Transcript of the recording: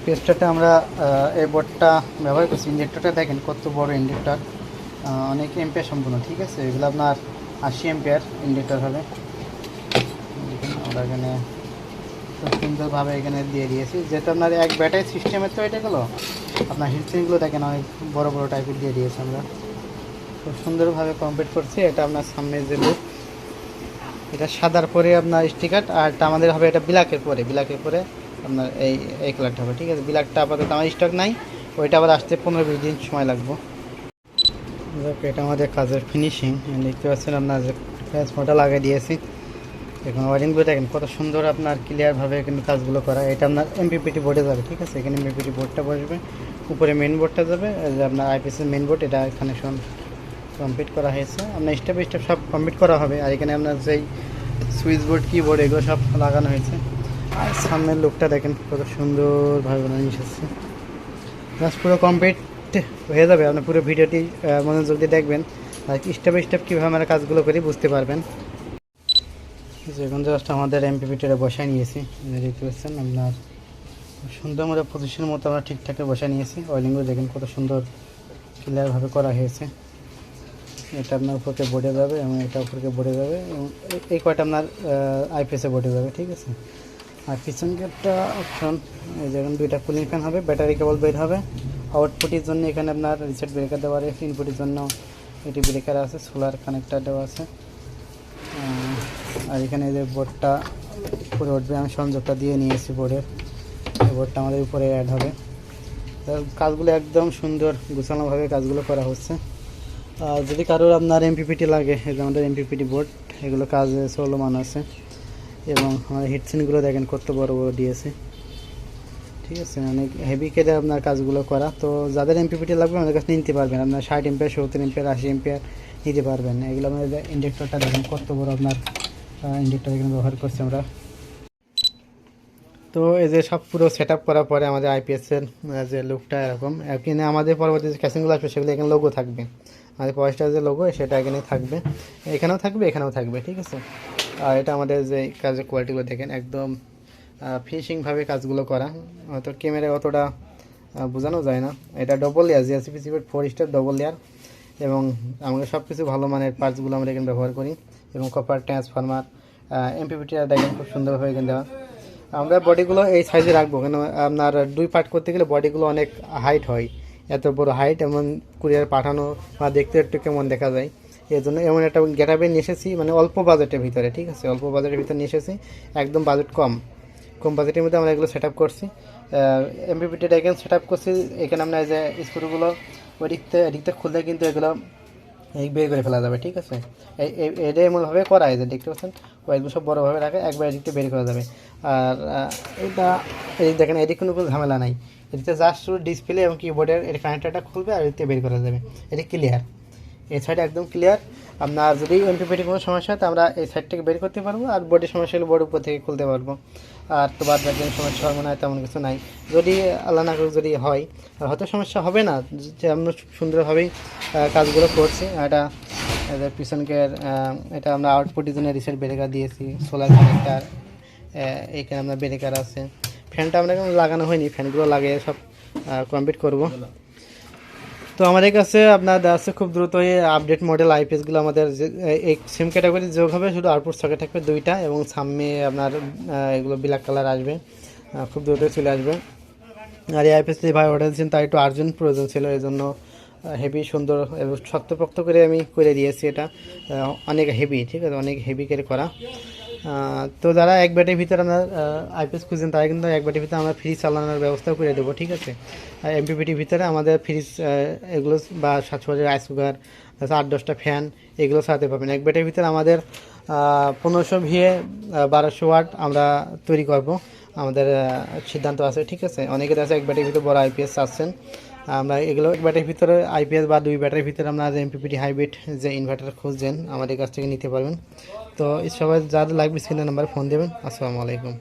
এই পেস্টটাতে আমরা এই বোর্ডটা ব্যবহার করছি ইন্ডেক্টরটা দেখেন কত বড় ইন্ডেক্টর অনেক এম্পিয়ার সম্পূর্ণ, ঠিক আছে? এগুলো আপনার আশি এম্পিয়ার ইন্ডেক্টর হবে। আমরা এখানে খুব সুন্দরভাবে এখানে দিয়ে দিয়েছি। যেহেতু আপনার এক ব্যাটারি সিস্টেমের তো এটা গেলো, আপনার হিটসিনগুলো দেখেন অনেক বড় বড় টাইপের দিয়ে দিয়েছি আমরা। খুব সুন্দরভাবে কমপ্লিট করছি। এটা আপনার সামনে যে এটা সাদার পরে আপনার স্টিকার আর আমাদের হবে এটা ব্ল্যাকের পরে ব্ল্যাকের পরে আপনার এই এই কালারটা হবে, ঠিক আছে? ব্ল্যাকটা আপাতত আমার স্টক নাই, ওইটা আবার আসতে পনেরো বিশ দিন সময় লাগবো। এটা আমাদের কাজের ফিনিশিং দেখতে পাচ্ছেন আপনার যে ট্রান্সফর্মারটা লাগিয়ে দিয়েছি। এখন ওয়ারিংগুলো দেখেন, কত সুন্দর আপনার ক্লিয়ারভাবে কিন্তু কাজগুলো করা। এটা আপনার এমপিপিটি বোর্ডে যাবে, ঠিক আছে? এখানে এমপিপিটি বোর্ডটা বসবে। উপরে মেন বোর্ডটা যাবে যে আপনার আইপিএসের মেন বোর্ড এটা কানেকশন কমপ্লিট করা হয়েছে। আপনার স্টেপ স্টেপ সব কমপ্লিট করা হবে। আর এখানে আপনার যেই সুইচ বোর্ড কিবোর্ড এগুলো সব লাগানো হয়েছে। আর সামনের লোকটা দেখেন, কত সুন্দরভাবে বানানো এসেছে জাস্ট পুরো কমপ্লিট হয়ে যাবে, আপনি পুরো ভিডিওটি মনোযোগ দিয়ে দেখবেন। আর স্টেপ বাই স্টেপ কীভাবে আমরা কাজগুলো করি বুঝতে পারবেন। এখন জাস্ট আমাদের এমপিপিটিটা বসায় নিয়েছি। দেখতে পাচ্ছেন, আপনার সুন্দর মতো পজিশনের মতো আমরা ঠিকঠাক বসায় নিয়েছি। অয়েলিংগুলো দেখেন কত সুন্দর ক্লিয়ারভাবে করা হয়েছে। এটা আপনার উপরকে বোর্ডে যাবে এবং এটা উপরকে বোর্ডে যাবে এবং এই- এই কয়টা আপনার আইপিএসে বোর্ডে যাবে, ঠিক আছে? আর পিছন গেটটা অপশন এই যেখানে দুইটা কুলিং ফ্যান হবে ব্যাটারি কেবল বের হবে। আউটপুটের জন্য এখানে আপনার রিসেট ব্রেকার দেওয়া আছে ইনপুটের জন্য এটি ব্রেকার আছে সোলার কানেক্টার দেওয়া আছে। আর এখানে যে বোর্ডটা উপরে উঠবে, আমি সংযোগটা দিয়ে নিয়েছি বোর্ডের এই বোর্ডটা আমাদের উপরে অ্যাড হবে। কাজগুলো একদম সুন্দর, গুছানোভাবে কাজগুলো করা হচ্ছে। আর যদি কারোর আপনার এমপিপিটি লাগে, এই যে আমাদের এমপিপিটি বোর্ড এগুলো কাজে চলমান আছে। এবং আমাদের হিটসিনগুলো দেখেন কত বড় বড় দিয়েছে। ঠিক আছে, অনেক হেভি কেটে আপনার কাজগুলো করা। তো যাদের এমপিপিটি লাগবে আমাদের কাছে নিতে পারবেন। আপনার ষাট এম্পিয়ার সত্তর এম্পিয়ার আশি এম্পিয়ার নিতে পারবেন। এগুলো আমাদের ইন্ডেক্টরটা দেখেন কত বড় আপনার ইন্ডেক্টর এখানে ব্যবহার করছি আমরা। তো এই যে সব পুরো সেট আপ করার পরে আমাদের আইপিএসের যে লুকটা এরকম। এখানে আমাদের পরবর্তী যে ক্যাসিংগুলো আসবে, সেগুলো এখানে লোগো থাকবে। আমাদের পয়সটার যে লোগো সেটা এখানে থাকবে। এখানেও থাকবে এখানেও থাকবে, ঠিক আছে? আর এটা আমাদের যে কাজের কোয়ালিটিগুলো দেখেন, একদম ফিনিশিংভাবে কাজগুলো করা। হয়তো ক্যামেরায় অতটা বোঝানো যায় না। এটা ডবল লেয়ার জিএসপি সিপির ফোর স্টার ডবল লেয়ার এবং আমাদের সব কিছু ভালো মানের পার্টসগুলো আমরা এখানে ব্যবহার করি। এবং কপার ট্রান্সফরমার এমপিপিটি দেখেন খুব সুন্দরভাবে এখানে দেওয়া। আমরা বডিগুলো এই সাইজে রাখব। কেন আপনার দুই পার্ট করতে গেলে বডিগুলো অনেক হাইট হয়। এত বড় হাইট এমন কুরিয়ার পাঠানো বা দেখতে একটু কেমন দেখা যায়। এর জন্য এমন একটা গেটাবে নিয়ে এসেছি মানে অল্প বাজেটের ভিতরে, ঠিক আছে? অল্প বাজেটের ভিতরে নিয়ে এসেছি, একদম বাজেট কম। কম বাজেটের মধ্যে আমরা এগুলো সেট আপ করছি এমপিপিটি এখানে সেট আপ করছি। এখানে আমরা যে স্ক্রুগুলো ওই দিকতে এদিকতে খুললে কিন্তু এগুলো বের করে ফেলা যাবে, ঠিক আছে? এটা এমনভাবে করা হয় যে দেখতে পাচ্ছেন? ওয়াইগুলো সব বড়োভাবে রাখে, একবার এদিকতে বের করা যাবে। আর এটা এদিক দেখেন, এদিক কোনো কোনো ঝামেলা নাই। এদিকে জাস্ট শুধু ডিসপ্লে এবং কিবোর্ডের এর কানেক্টারটা খুলবে আর এদিকে বের করা যাবে। এটা ক্লিয়ার এই সাইড একদম ক্লিয়ার আপনার যদি এমপিপিটি কোনো সমস্যা হয়, তো আমরা এই সাইড থেকে বের করতে পারব আর বোর্ডের সমস্যা হলে বোর্ড উপর থেকে খুলতে পারব। আর তো বাদ বাকি সমস্যা হবে না, তেমন কিছু নাই। যদি আল্লাহ না করুক যদি হয়, আর হয়তো সমস্যা হবে না, যে আমরা সুন্দরভাবেই কাজগুলো করছি। এটা এদের এটা আমরা আউটপুটের জন্য রিসেট ব্রেকার দিয়েছি সোলার কানেক্টার এইখানে আমরা ব্রেকার আছে। ফ্যানটা আমরা এখন লাগানো হয়নি ফ্যানগুলো লাগিয়ে সব কমপ্লিট করব। তো আমাদের কাছে আপনার আছে খুব দ্রুত আপডেট মডেল আইপিএসগুলো আমাদের এই সেম ক্যাটাগরি যোগ হবে, শুধু আউটপুট সকেট থাকবে দুইটা এবং সামনে আপনার এগুলো ব্ল্যাক কালার আসবে খুব দ্রুত চলে আসবে। আর এই আইপিএস ভাই অর্ডার দিয়েছেন তার একটু আর্জেন্ট প্রয়োজন ছিল এই জন্য হেভি সুন্দর এবং শক্তপোক্ত করে আমি করে দিয়েছি এটা অনেক হেভি ঠিক আছে? অনেক হেভি করে করা। তো যারা এক ব্যাটের ভিতরে আমরা আইপিএস খুঁজছেন তারা কিন্তু এক ব্যাটের ভিতরে আমরা ফ্রিজ চালানোর ব্যবস্থাও করে দেবো, ঠিক আছে? এমপিপিটির ভিতরে আমাদের ফ্রিজ এগুলো বা সাতশো রাইস কুকার আট দশটা ফ্যান এগুলো চালাতে পারবেন। এক ব্যাটের ভিতরে আমাদের পনেরোশো ভিএ বারোশো ওয়াট আমরা তৈরি করব। আমাদের সিদ্ধান্ত আছে, ঠিক আছে? অনেকের আছে এক ব্যাটের ভিতরে বড় আইপিএস চাচ্ছেন। আমরা এগুলো এক ব্যাটারির ভিতরে আইপিএস বা দুই ব্যাটারির ভিতরে আপনার এমপিপিটি হাইব্রিড যে ইনভার্টার খুঁজছেন, আমাদের কাছ থেকে নিতে পারবেন। তো সবাই যাদের লাগবে স্ক্রিনের নাম্বারে ফোন দেবেন। আসসালামু আলাইকুম।